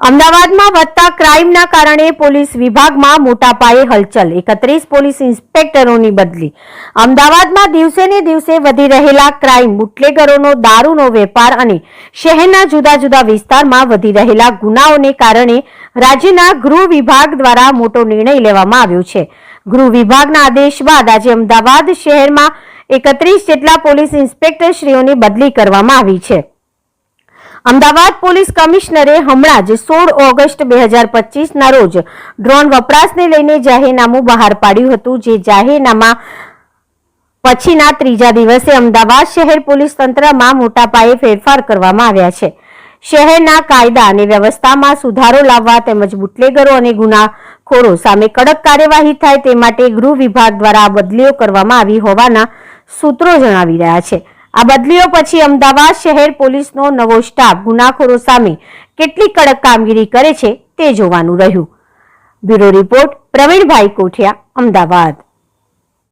અમદાવાદમાં વધતા ક્રાઇમના કારણે પોલીસ વિભાગમાં મોટા પાયે હલચલ. એકત્રીસ પોલીસ ઇન્સ્પેક્ટરોની બદલી. અમદાવાદમાં દિવસે ને દિવસે વધી રહેલા ક્રાઇમ, બુટલેગરોનો દારૂનો વેપાર અને શહેરના જુદા જુદા વિસ્તારમાં વધી રહેલા ગુનાઓને કારણે રાજ્યના ગૃહ વિભાગ દ્વારા મોટો નિર્ણય લેવામાં આવ્યો છે. ગૃહ વિભાગના આદેશ બાદ આજે અમદાવાદ શહેરમાં એકત્રીસ જેટલા પોલીસ ઇન્સ્પેક્ટરશ્રીઓની બદલી કરવામાં આવી છે. અમદાવાદ પોલીસ કમિશનરે હમણાં જ સોળ ઓગસ્ટ બે હજાર પચીસના રોજ ડ્રોન વપરાશને લઈને જાહેરનામું બહાર પાડ્યું હતું, જે જાહેરનામા પછીના ત્રીજા દિવસે અમદાવાદ શહેર પોલીસ તંત્રમાં મોટા પાયે ફેરફાર કરવામાં આવ્યા છે. શહેરના કાયદા અને વ્યવસ્થામાં સુધારો લાવવા તેમજ બુટલેગરો અને ગુનાખોરો સામે કડક કાર્યવાહી થાય તે માટે ગૃહ વિભાગ દ્વારા બદલીઓ કરવામાં આવી હોવાના સૂત્રો જણાવી રહ્યા છે. આ બદલીઓ પછી અમદાવાદ શહેર પોલીસનો નવો સ્ટાફ ગુનાખોરો સામે કેટલી કડક કામગીરી કરે છે તે જોવાનું રહ્યું. Bureau report Pravinbhai Kothiya, Ahmedabad.